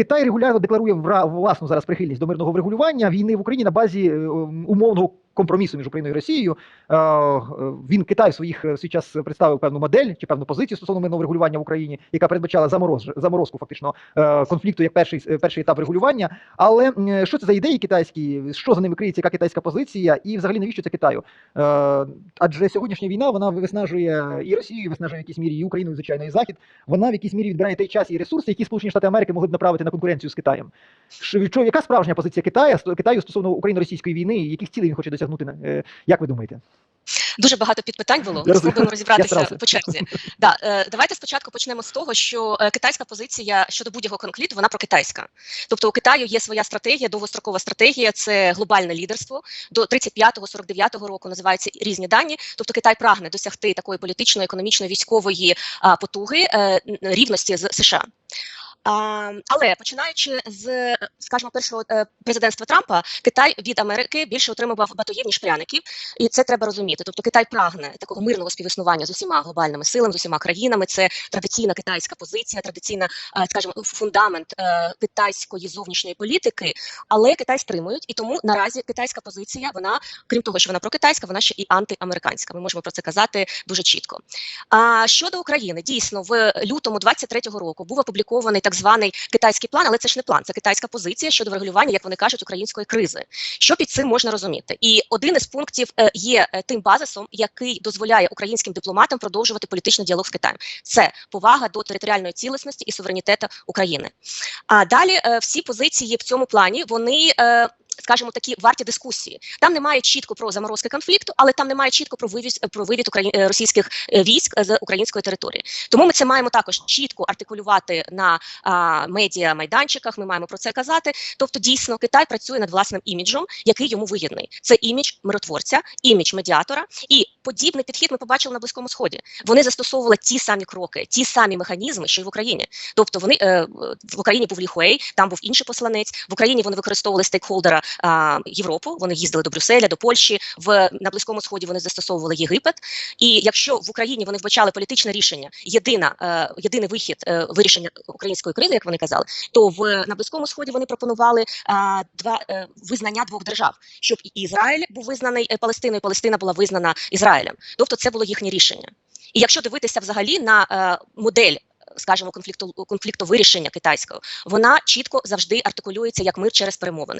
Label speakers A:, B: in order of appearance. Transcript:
A: Китай регулярно декларує власну зараз прихильність до мирного врегулювання війни в Україні на базі е, умовного компромісу між Україною і Росією. Е, е, Він Китай в своїх е, в свій час представив певну модель чи певну позицію стосовно мирного врегулювання в Україні, яка передбачала замороз, заморозку фактично е, конфлікту як перший е, перший етап регулювання. Але що це за ідеї китайські? Що за ними криється? Яка китайська позиція? І взагалі навіщо це Китаю? Е, Адже сьогоднішня війна вона виснажує і Росію, виснажує в якійсь мірі і Україну, і звичайно, і Захід. Вона в якійсь мірі відбирає той час і ресурси, які Сполучені Штати Америки могли б направити на конкуренцію з Китаєм. Що, яка справжня позиція Китаю, Китаю стосовно україно-російської війни, і яких цілей він хоче досягнути? е, Як ви думаєте?
B: Дуже багато підпитань було. Спробуємо розібратися по черзі. Да, е, давайте спочатку почнемо з того, що е, китайська позиція щодо будь-якого конфлікту вона прокитайська. Тобто у Китаю є своя стратегія, довгострокова стратегія це глобальне лідерство. До 35-49 року називаються різні дані. Тобто Китай прагне досягти такої політичної, економічної, військової а, потуги е, рівності з США. Але починаючи з, скажімо, першого е, президентства Трампа, Китай від Америки більше отримував батогів ніж пряників, і це треба розуміти. Тобто Китай прагне такого мирного співіснування з усіма глобальними силами, з усіма країнами. Це традиційна китайська позиція, традиційна, е, скажімо, фундамент е, китайської зовнішньої політики. Але Китай стримують, і тому наразі китайська позиція, вона, крім того, що вона прокитайська, вона ще і антиамериканська. Ми можемо про це казати дуже чітко. А щодо України, дійсно, в лютому 23-го року був опублікований так званий китайський план, але це ж не план, це китайська позиція щодо врегулювання, як вони кажуть, української кризи. Що під цим можна розуміти? І один із пунктів е, є е, тим базисом, який дозволяє українським дипломатам продовжувати політичний діалог з Китаєм. Це повага до територіальної цілісності і суверенітету України. А далі е, всі позиції в цьому плані вони. Е, Скажімо, такі варті дискусії. Там немає чітко про заморозки конфлікту, але там немає чітко про вивіз про вивід Украї... е, російських е, військ з української території. Тому ми це маємо також чітко артикулювати на а, медіа майданчиках. Ми маємо про це казати. Тобто, дійсно, Китай працює над власним іміджем, який йому вигідний. Це імідж миротворця, імідж медіатора. І подібний підхід ми побачили на близькому сході. Вони застосовували ті самі кроки, ті самі механізми, що й в Україні. Тобто, вони е, в Україні був Ліхуей, там був інший посланець. В Україні вони використовували стейкхолдера а, Європу. Вони їздили до Брюсселя, до Польщі. В на близькому сході вони застосовували Єгипет. І якщо в Україні вони вбачали політичне рішення, єдина е, єдиний вихід е, вирішення української кризи, як вони казали, то в на близькому сході вони пропонували а, два е, визнання двох держав, щоб Ізраїль був визнаний е, Палестиною, Палестина була визнана Ізраїлем. Тобто, це було їхнє рішення. І якщо дивитися взагалі на е, модель. Скажімо, конфлікту конфлікту вирішення китайського, вона чітко завжди артикулюється як мир через перемовини.